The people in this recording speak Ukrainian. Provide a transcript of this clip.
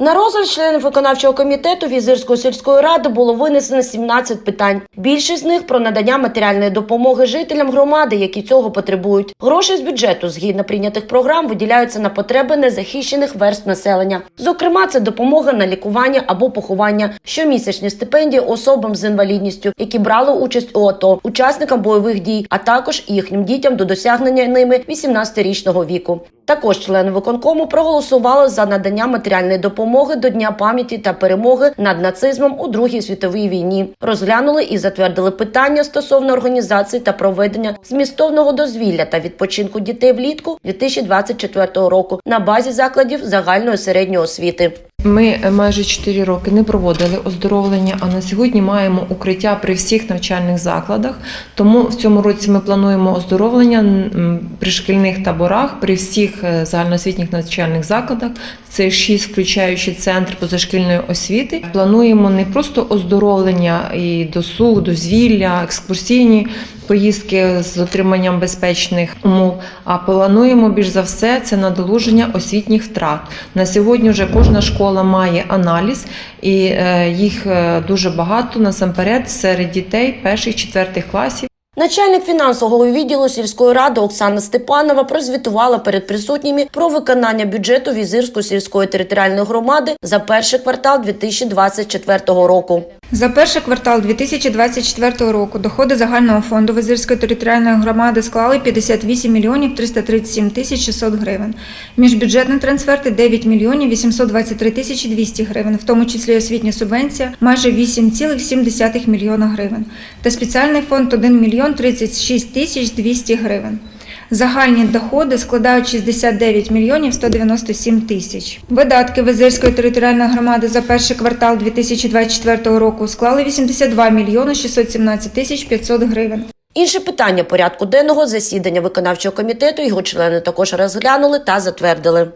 На розгляд членів виконавчого комітету Візирської сільської ради було винесено 17 питань. Більшість з них про надання матеріальної допомоги жителям громади, які цього потребують. Гроші з бюджету згідно прийнятих програм виділяються на потреби незахищених верств населення. Зокрема, це допомога на лікування або поховання, щомісячні стипендії особам з інвалідністю, які брали участь у АТО, учасникам бойових дій, а також їхнім дітям до досягнення ними 18-річного віку. Також члени виконкому проголосували за надання матеріальної допомоги до Дня пам'яті та перемоги над нацизмом у Другій світовій війні. Розглянули і затвердили питання стосовно організації та проведення змістовного дозвілля та відпочинку дітей влітку 2024 року на базі закладів загальної середньої освіти. Ми е, майже 4 роки не проводили оздоровлення, а на сьогодні маємо укриття при всіх навчальних закладах. Тому в цьому році ми плануємо оздоровлення при шкільних таборах, при всіх е, загальноосвітніх навчальних закладах. Це 6, включаючи центр позашкільної освіти. Плануємо не просто оздоровлення і досуг, дозвілля, екскурсійні поїздки з отриманням безпечних умов. А плануємо більш за все це надолуження освітніх втрат. На сьогодні вже кожна школа має аналіз, і е, їх е, дуже багато насамперед серед дітей перших четвертих класів. Начальник фінансового відділу сільської ради Оксана Степанова прозвітувала перед присутніми про виконання бюджету Візирської сільської територіальної громади за перший квартал 2024 року. За перший квартал 2024 року доходи загального фонду Визирської територіальної громади склали 58 мільйонів 337 тисяч 600 гривень. Міжбюджетні трансферти 9 мільйонів 823 тисячі 200 гривень, в тому числі освітня субвенція майже 8,7 мільйона гривень. Та спеціальний фонд 1 мільйон 36 тисяч 200 гривень. Загальні доходи складають 69 мільйонів 197 тисяч. Видатки Визирської територіальної громади за перший квартал 2024 року склали 82 мільйони 617 тисяч 500 гривень. Інше питання порядку денного засідання виконавчого комітету його члени також розглянули та затвердили.